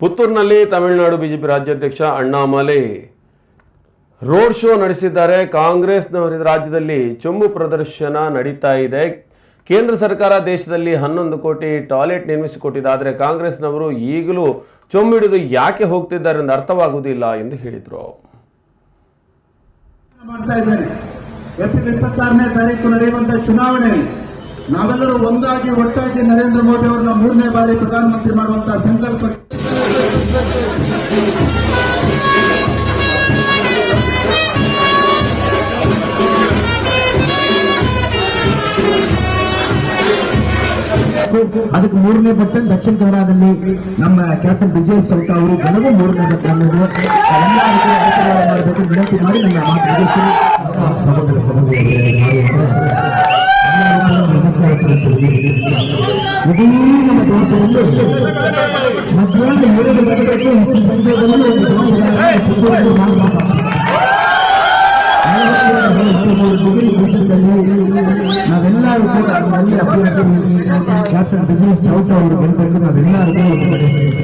ಪುತ್ತೂರಿನಲ್ಲಿ Tamil Nadu BJP ರಾಜ್ಯಾಧ್ಯಕ್ಷ Annamalai road show ನಡೆಸಿದ್ದಾರೆ. ಕಾಂಗ್ರೆಸ್ನವರ ರಾಜ್ಯದಲ್ಲಿ ಚೊಂಬು ಪ್ರದರ್ಶನ ನಡೀತಾ ಇದೆ. ಕೇಂದ್ರ ಸರ್ಕಾರ ದೇಶದಲ್ಲಿ ಹನ್ನೊಂದು ಕೋಟಿ ಟಾಯ್ಲೆಟ್ ನಿರ್ಮಿಸಿಕೊಟ್ಟಿದೆ. ಆದರೆ ಕಾಂಗ್ರೆಸ್ನವರು ಈಗಲೂ ಚೊಂಬಿಡಿದು ಯಾಕೆ ಹೋಗ್ತಿದ್ದಾರೆ ಎಂದು ಅರ್ಥವಾಗುವುದಿಲ್ಲ ಎಂದು ಹೇಳಿದರು. ಮಾಡ್ತಾ ಇದ್ದಾರೆ. ಏಪ್ರಿಲ್ ಇಪ್ಪತ್ತಾರನೇ ನಡೆಯುವಂತಹ ಚುನಾವಣೆ ನಾವೆಲ್ಲರೂ ಒಂದಾಗಿ ಒಟ್ಟಾಗಿ ನರೇಂದ್ರ ಮೋದಿ ಅವರನ್ನ ಮೂರನೇ ಬಾರಿ ಪ್ರಧಾನಮಂತ್ರಿ ಮಾಡುವಂತಹ ಸಂಕಲ್ಪ. ಅದಕ್ಕೆ ಮೂರನೇ ಪಟ್ಟ ದಕ್ಷಿಣ ಕನ್ನಡದಲ್ಲಿ ನಮ್ಮ ಕ್ಯಾಪ್ಟನ್ ವಿಜಯ್ ಸೌತ ಅವರು ಜನಗೂ ಮೂರನೇ ಪಟ್ಟ ಅನ್ನೋದು. ಮಾಡಬೇಕು ವಿನಂತಿ ಮಾಡಿ ನನ್ನ ಮಾತು ಕೂಡ ನಮಸ್ಕಾರ ತಿಳಿಸ್ತೀವಿ. ಇಡೀ ನಮ್ಮ ದೇಶದಲ್ಲಿ ಮಧ್ಯಾಹ್ನ ಎರಡು ಗಂಟೆಗೆ ಈ ಸಂದರ್ಭದಲ್ಲಿ ಒಂದು ದೊಡ್ಡ ಪುತ್ತೂರಲ್ಲಿ ಮಾಡಬಾರದು. ನಾವೆಲ್ಲರೂ ಕೂಡ ಅಲ್ಲಿ ಅಭ್ಯರ್ಥಿ ಕ್ಯಾಪ್ಟನ್ ಬಿಜಿನೆಸ್ ಚೌಟ ಅವರು ಗೆಲ್ಲಬೇಕು ನಾವೆಲ್ಲರೂ ಕೂಡ ಬಹಳ ಜಾಸ್ತಿ